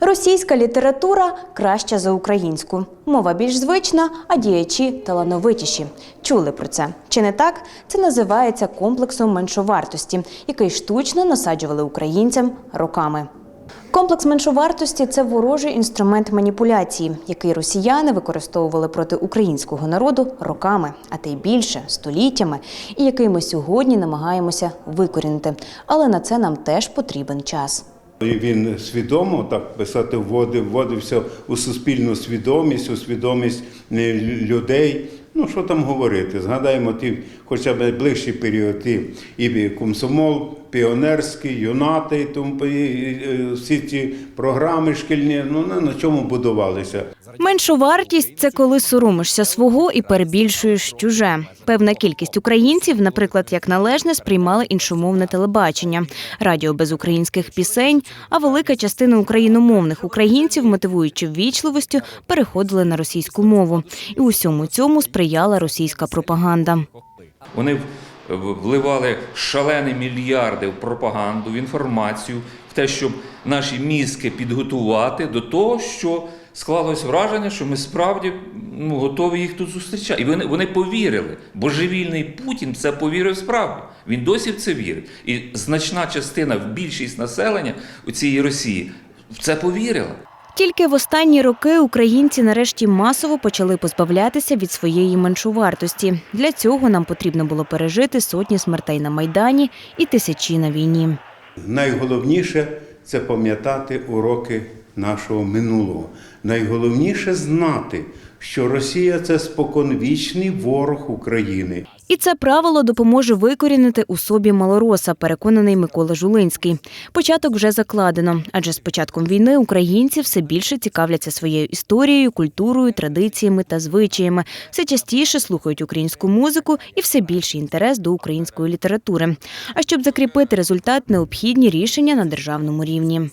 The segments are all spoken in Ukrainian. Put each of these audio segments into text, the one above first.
Російська література краща за українську. Мова більш звична, а діячі талановитіші. Чули про це? Чи не так? Це називається комплексом меншовартості, який штучно насаджували українцям роками. Комплекс меншовартості це ворожий інструмент маніпуляції, який росіяни використовували проти українського народу роками, а те й більше століттями, і який ми сьогодні намагаємося викорінити. Але на це нам теж потрібен час. Він свідомо так писати вводив, вводився у суспільну свідомість, у свідомість е, людей. Ну що там говорити? Згадаємо ті, хоча б ближчі періоди, і комсомол, піонерський, юнати, і тому е, всі ці програми шкільні. Ну на, на чому будувалися? Меншовартість це коли соромишся свого і перебільшуєш чуже. Певна кількість українців, наприклад, як належне, сприймали іншомовне телебачення, радіо без українських пісень. А велика частина україномовних українців, мотивуючи ввічливостю, переходили на російську мову. І усьому цьому сприяла російська пропаганда. Вони вливали шалені мільярди в пропаганду, в інформацію, в те, щоб наші мізки підготувати до того, що склалось враження, що ми справді ну, готові їх тут зустрічати. І вони, вони повірили. Божевільний Путін це повірив справді. Він досі в це вірить. І значна частина, більшість населення у цій Росії в це повірила. Тільки в останні роки українці нарешті масово почали позбавлятися від своєї меншовартості. Для цього нам потрібно було пережити сотні смертей на майдані і тисячі на війні. Найголовніше це пам'ятати уроки нашого минулого. Найголовніше знати, що Росія це споконвічний ворог України. І це правило допоможе викорінити у собі малороса, переконаний Микола Жулинський. Початок вже закладено, адже з початком війни українці все більше цікавляться своєю історією, культурою, традиціями та звичаями. Все частіше слухають українську музику і все більший інтерес до української літератури. А щоб закріпити результат, необхідні рішення на державному рівні.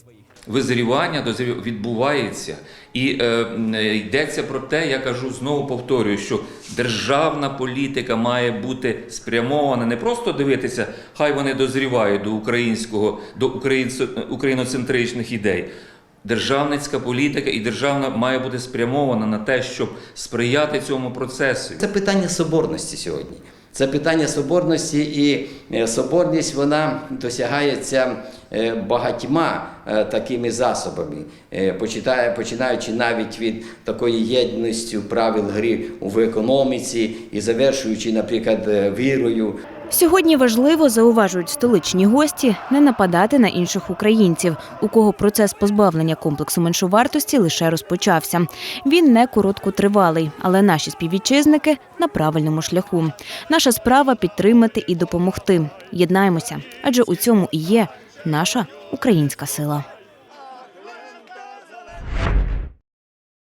Визрівання дозрів- відбувається. І е, е, йдеться про те, я кажу знову повторюю, що державна політика має бути спрямована не просто дивитися, хай вони дозрівають до українського, до україноцентричних ідей. Державницька політика і державна має бути спрямована на те, щоб сприяти цьому процесу. Це питання соборності сьогодні. Це питання соборності, і е, соборність вона досягається е, багатьма е, такими засобами, починаючи навіть від такої єдності правил гри в економіці і завершуючи, наприклад, вірою. Сьогодні важливо, зауважують столичні гості, не нападати на інших українців, у кого процес позбавлення комплексу меншовартості лише розпочався. Він не короткотривалий, але наші співвітчизники на правильному шляху. Наша справа підтримати і допомогти. Єднаємося, адже у цьому і є наша українська сила.